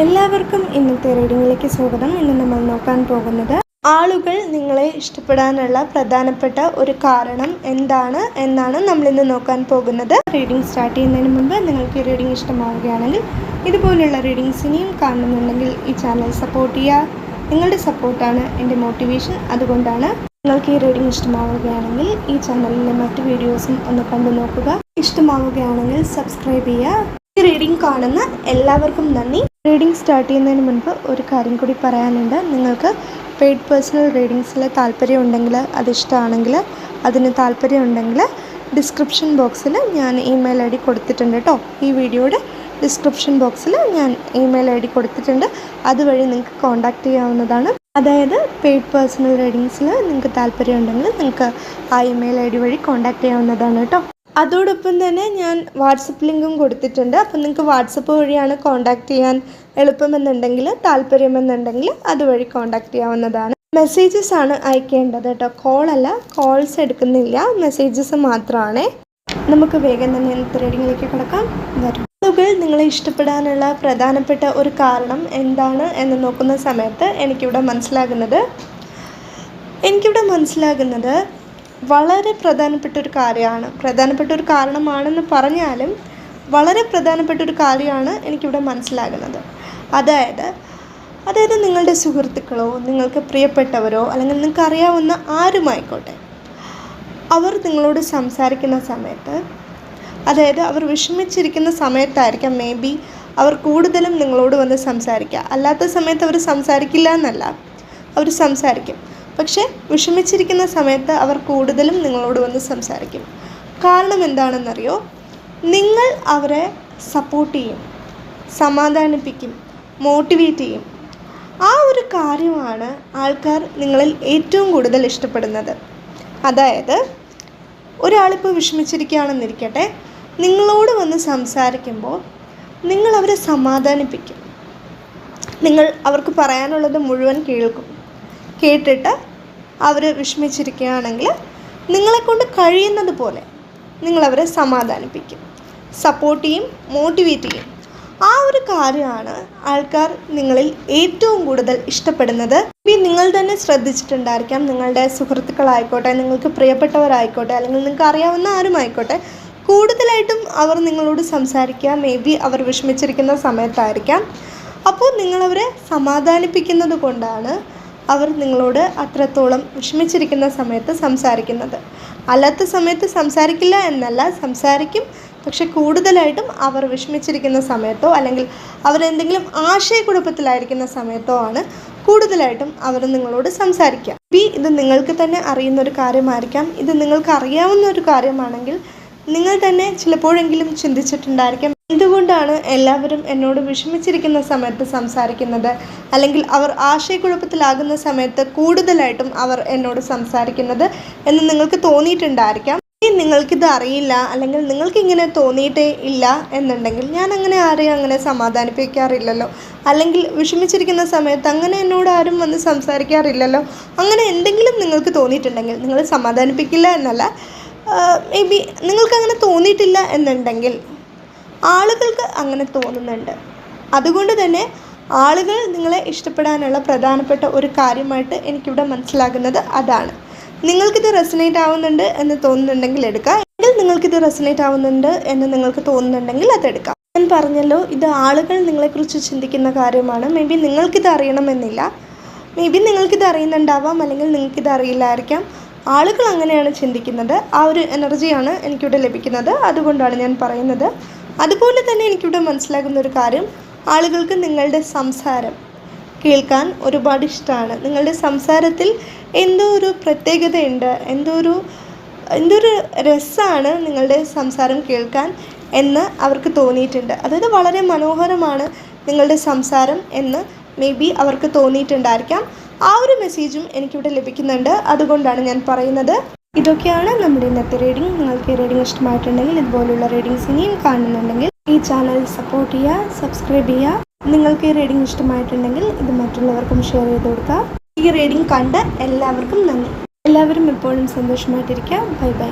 എല്ലാവർക്കും ഇന്നത്തെ റീഡിങ്ങിലേക്ക് സ്വാഗതം. ഇന്ന് നമ്മൾ നോക്കാൻ പോകുന്നത് ആളുകൾ നിങ്ങളെ ഇഷ്ടപ്പെടാനുള്ള പ്രധാനപ്പെട്ട ഒരു കാരണം എന്താണ് എന്നാണ് നമ്മൾ ഇന്ന് നോക്കാൻ പോകുന്നത്. റീഡിംഗ് സ്റ്റാർട്ട് ചെയ്യുന്നതിന് മുമ്പ് നിങ്ങൾക്ക് ഈ റീഡിംഗ് ഇഷ്ടമാവുകയാണെങ്കിൽ ഇതുപോലുള്ള റീഡിങ്സ് ഇനിയും കാണുന്നുണ്ടെങ്കിൽ ഈ ചാനൽ സപ്പോർട്ട് ചെയ്യുക. നിങ്ങളുടെ സപ്പോർട്ടാണ് എന്റെ മോട്ടിവേഷൻ. അതുകൊണ്ടാണ് നിങ്ങൾക്ക് ഈ റീഡിംഗ് ഇഷ്ടമാവുകയാണെങ്കിൽ ഈ ചാനലിലെ മറ്റ് വീഡിയോസും ഒന്ന് കണ്ടു നോക്കുക. ഇഷ്ടമാവുകയാണെങ്കിൽ സബ്സ്ക്രൈബ് ചെയ്യുക. ഈ റീഡിംഗ് കാണുന്ന എല്ലാവർക്കും നന്ദി. റീഡിംഗ് സ്റ്റാർട്ട് ചെയ്യുന്നതിന് മുൻപ് ഒരു കാര്യം കൂടി പറയാനുണ്ട്. നിങ്ങൾക്ക് പെയ്ഡ് പേഴ്സണൽ റീഡിങ്സിൽ താല്പര്യം ഉണ്ടെങ്കിൽ അതിഷ്ടമാണെങ്കിൽ അതിന് താല്പര്യം ഉണ്ടെങ്കിൽ ഡിസ്ക്രിപ്ഷൻ ബോക്സിൽ ഞാൻ ഇമെയിൽ ഐ ഡി കൊടുത്തിട്ടുണ്ട് കേട്ടോ ഈ വീഡിയോയുടെ ഡിസ്ക്രിപ്ഷൻ ബോക്സിൽ ഞാൻ ഇമെയിൽ ഐ ഡി കൊടുത്തിട്ടുണ്ട്. അതുവഴി നിങ്ങൾക്ക് കോൺടാക്റ്റ് ചെയ്യാവുന്നതാണ്. അതായത് പെയ്ഡ് പേഴ്സണൽ റീഡിങ്സിൽ നിങ്ങൾക്ക് താല്പര്യം ഉണ്ടെങ്കിൽ നിങ്ങൾക്ക് ആ ഇമെയിൽ ഐ ഡി വഴി കോൺടാക്റ്റ് ചെയ്യാവുന്നതാണ് കേട്ടോ അതോടൊപ്പം തന്നെ ഞാൻ വാട്സപ്പ് ലിങ്കും കൊടുത്തിട്ടുണ്ട്. അപ്പം നിങ്ങൾക്ക് വാട്സപ്പ് വഴിയാണ് കോൺടാക്റ്റ് ചെയ്യാൻ എളുപ്പമെന്നുണ്ടെങ്കിൽ താല്പര്യമെന്നുണ്ടെങ്കിൽ അതുവഴി കോൺടാക്റ്റ് ചെയ്യാവുന്നതാണ്. മെസ്സേജസ് ആണ് അയക്കേണ്ടത് കേട്ടോ. കോളല്ല കോൾസ് എടുക്കുന്നില്ല. മെസ്സേജസ് മാത്രമാണ് നമുക്ക് വേഗം തന്നെ ഇന്നത്തെ കിടക്കാം. വരും. ആളുകൾ നിങ്ങളെ ഇഷ്ടപ്പെടാനുള്ള പ്രധാനപ്പെട്ട ഒരു കാരണം എന്താണ് എന്ന് നോക്കുന്ന സമയത്ത് എനിക്കിവിടെ മനസ്സിലാകുന്നത്. എനിക്കിവിടെ മനസ്സിലാകുന്നത് വളരെ പ്രധാനപ്പെട്ട ഒരു കാര്യമാണ്. പ്രധാനപ്പെട്ട ഒരു കാരണമാണെന്ന് പറഞ്ഞാലും വളരെ പ്രധാനപ്പെട്ട ഒരു കാര്യമാണ് എനിക്കിവിടെ മനസ്സിലാകുന്നത്. അതായത് അതായത് നിങ്ങളുടെ സുഹൃത്തുക്കളോ നിങ്ങൾക്ക് പ്രിയപ്പെട്ടവരോ അല്ലെങ്കിൽ നിങ്ങൾക്ക് അറിയാവുന്ന ആരുമായിക്കോട്ടെ അവർ നിങ്ങളോട് സംസാരിക്കുന്ന സമയത്ത് അതായത് അവർ വിഷമിച്ചിരിക്കുന്ന സമയത്തായിരിക്കാം മേ ബി അവർ കൂടുതലും നിങ്ങളോട് വന്ന് സംസാരിക്കുക. അല്ലാത്ത സമയത്ത് അവർ സംസാരിക്കില്ല എന്നല്ല. അവർ സംസാരിക്കും. പക്ഷേ വിഷമിച്ചിരിക്കുന്ന സമയത്ത് അവർ കൂടുതലും നിങ്ങളോട് വന്ന് സംസാരിക്കും. കാരണം എന്താണെന്നറിയോ? നിങ്ങൾ അവരെ സപ്പോർട്ട് ചെയ്യും സമാധാനിപ്പിക്കും മോട്ടിവേറ്റ് ചെയ്യും. ആ ഒരു കാര്യമാണ് ആൾക്കാർ നിങ്ങളിൽ ഏറ്റവും കൂടുതൽ ഇഷ്ടപ്പെടുന്നത്. അതായത് ഒരാളിപ്പോൾ വിഷമിച്ചിരിക്കുകയാണെന്നിരിക്കട്ടെ നിങ്ങളോട് വന്ന് സംസാരിക്കുമ്പോൾ നിങ്ങൾ അവരെ സമാധാനിപ്പിക്കും. നിങ്ങൾ അവർക്ക് പറയാനുള്ളത് മുഴുവൻ കേൾക്കും. കേട്ടിട്ട് അവർ വിഷമിച്ചിരിക്കുകയാണെങ്കിൽ നിങ്ങളെക്കൊണ്ട് കഴിയുന്നത് പോലെ നിങ്ങളവരെ സമാധാനിപ്പിക്കും. സപ്പോർട്ട് ചെയ്യും മോട്ടിവേറ്റ് ചെയ്യും. ആ ഒരു കാര്യമാണ് ആൾക്കാർ നിങ്ങളിൽ ഏറ്റവും കൂടുതൽ ഇഷ്ടപ്പെടുന്നത്. ഇനി നിങ്ങൾ തന്നെ ശ്രദ്ധിച്ചിട്ടുണ്ടായിരിക്കാം നിങ്ങളുടെ സുഹൃത്തുക്കളായിക്കോട്ടെ നിങ്ങൾക്ക് പ്രിയപ്പെട്ടവരായിക്കോട്ടെ അല്ലെങ്കിൽ നിങ്ങൾക്ക് അറിയാവുന്ന ആരുമായിക്കോട്ടെ കൂടുതലായിട്ടും അവർ നിങ്ങളോട് സംസാരിക്കുക മേ ബി അവർ വിഷമിച്ചിരിക്കുന്ന സമയത്തായിരിക്കാം. അപ്പോൾ നിങ്ങളവരെ സമാധാനിപ്പിക്കുന്നത് കൊണ്ടാണ് അവർ നിങ്ങളോട് അത്രത്തോളം വിഷമിച്ചിരിക്കുന്ന സമയത്ത് സംസാരിക്കുന്നത്. അല്ലാത്ത സമയത്ത് സംസാരിക്കില്ല എന്നല്ല സംസാരിക്കും. പക്ഷെ കൂടുതലായിട്ടും അവർ വിഷമിച്ചിരിക്കുന്ന സമയത്തോ അല്ലെങ്കിൽ അവരെന്തെങ്കിലും ആശയക്കുഴപ്പത്തിലായിരിക്കുന്ന സമയത്തോ ആണ് കൂടുതലായിട്ടും അവർ നിങ്ങളോട് സംസാരിക്കുക. ബി ഇത് നിങ്ങൾക്ക് തന്നെ അറിയുന്ന ഒരു കാര്യമായിരിക്കാം. ഇത് നിങ്ങൾക്ക് അറിയാവുന്ന ഒരു കാര്യമാണെങ്കിൽ നിങ്ങൾ തന്നെ ചിലപ്പോഴെങ്കിലും ചിന്തിച്ചിട്ടുണ്ടായിരിക്കാം. എന്തുകൊണ്ടാണ് എല്ലാവരും എന്നോട് വിഷമിച്ചിരിക്കുന്ന സമയത്ത് സംസാരിക്കുന്നത്? അല്ലെങ്കിൽ അവർ ആശയക്കുഴപ്പത്തിലാകുന്ന സമയത്ത് കൂടുതലായിട്ടും അവർ എന്നോട് സംസാരിക്കുന്നത് എന്ന് നിങ്ങൾക്ക് തോന്നിയിട്ടുണ്ടായിരിക്കാം. നിങ്ങൾക്കിത് അറിയില്ല അല്ലെങ്കിൽ നിങ്ങൾക്ക് ഇങ്ങനെ തോന്നിയിട്ടേ ഇല്ല എന്നുണ്ടെങ്കിൽ ഞാൻ അങ്ങനെ ആരെയും അങ്ങനെ സമാധാനിപ്പിക്കാറില്ലല്ലോ. അല്ലെങ്കിൽ വിഷമിച്ചിരിക്കുന്ന സമയത്ത് അങ്ങനെ എന്നോട് ആരും വന്ന് സംസാരിക്കാറില്ലല്ലോ. അങ്ങനെ എന്തെങ്കിലും നിങ്ങൾക്ക് തോന്നിയിട്ടുണ്ടെങ്കിൽ നിങ്ങൾ സമാധാനിപ്പിക്കില്ല എന്നല്ല. മേ ബി നിങ്ങൾക്കങ്ങനെ തോന്നിയിട്ടില്ല എന്നുണ്ടെങ്കിൽ ആളുകൾക്ക് അങ്ങനെ തോന്നുന്നുണ്ട്. അതുകൊണ്ട് തന്നെ ആളുകൾ നിങ്ങളെ ഇഷ്ടപ്പെടാനുള്ള പ്രധാനപ്പെട്ട ഒരു കാര്യമായിട്ട് എനിക്കിവിടെ മനസ്സിലാകുന്നത് അതാണ്. നിങ്ങൾക്കിത് റെസനേറ്റ് ആവുന്നുണ്ട് എന്ന് തോന്നുന്നുണ്ടെങ്കിൽ എടുക്കാം. എങ്കിൽ നിങ്ങൾക്കിത് റെസനേറ്റ് ആവുന്നുണ്ട് എന്ന് നിങ്ങൾക്ക് തോന്നുന്നുണ്ടെങ്കിൽ അതെടുക്കാം ഞാൻ പറഞ്ഞല്ലോ ഇത് ആളുകൾ നിങ്ങളെക്കുറിച്ച് ചിന്തിക്കുന്ന കാര്യമാണ്. മേ ബി നിങ്ങൾക്കിത് അറിയണമെന്നില്ല. മേ ബി നിങ്ങൾക്കിത് അറിയുന്നുണ്ടാവാം അല്ലെങ്കിൽ നിങ്ങൾക്കിത് അറിയില്ലായിരിക്കാം. ആളുകൾ അങ്ങനെയാണ് ചിന്തിക്കുന്നത്. ആ ഒരു എനർജിയാണ് എനിക്കിവിടെ ലഭിക്കുന്നത്. അതുകൊണ്ടാണ് ഞാൻ പറയുന്നത്. അതുപോലെ തന്നെ എനിക്കിവിടെ മനസ്സിലാകുന്ന ഒരു കാര്യം. ആളുകൾക്ക് നിങ്ങളുടെ സംസാരം കേൾക്കാൻ ഒരുപാട് ഇഷ്ടമാണ് നിങ്ങളുടെ സംസാരത്തിൽ എന്തോ ഒരു പ്രത്യേകതയുണ്ട്. എന്തോ ഒരു എന്തോ ഒരു രസമാണ് നിങ്ങളുടെ സംസാരം കേൾക്കാൻ എന്ന് അവർക്ക് തോന്നിയിട്ടുണ്ട്. അതായത് വളരെ മനോഹരമാണ് നിങ്ങളുടെ സംസാരം എന്ന് മേ ബി അവർക്ക് തോന്നിയിട്ടുണ്ടായിരിക്കാം. ആ ഒരു മെസ്സേജും എനിക്കിവിടെ ലഭിക്കുന്നുണ്ട്. അതുകൊണ്ടാണ് ഞാൻ പറയുന്നത്. ഇതൊക്കെയാണ് നമ്മുടെ ഇന്നത്തെ റീഡിംഗ് നിങ്ങൾക്ക് റീഡിംഗ് ഇഷ്ടമായിട്ടുണ്ടെങ്കിൽ ഇതുപോലുള്ള റീഡിങ്സ് ഇനിയും കാണുന്നുണ്ടെങ്കിൽ ഈ ചാനൽ സപ്പോർട്ട് ചെയ്യുക സബ്സ്ക്രൈബ് ചെയ്യുക. നിങ്ങൾക്ക് ഈ റീഡിംഗ് ഇഷ്ടമായിട്ടുണ്ടെങ്കിൽ ഇത് മറ്റുള്ളവർക്കും ഷെയർ ചെയ്ത് കൊടുക്കുക. ഈ റീഡിംഗ് കണ്ട എല്ലാവർക്കും നന്ദി. എല്ലാവരും എപ്പോഴും സന്തോഷമായിട്ടിരിക്കുക ബൈ ബൈ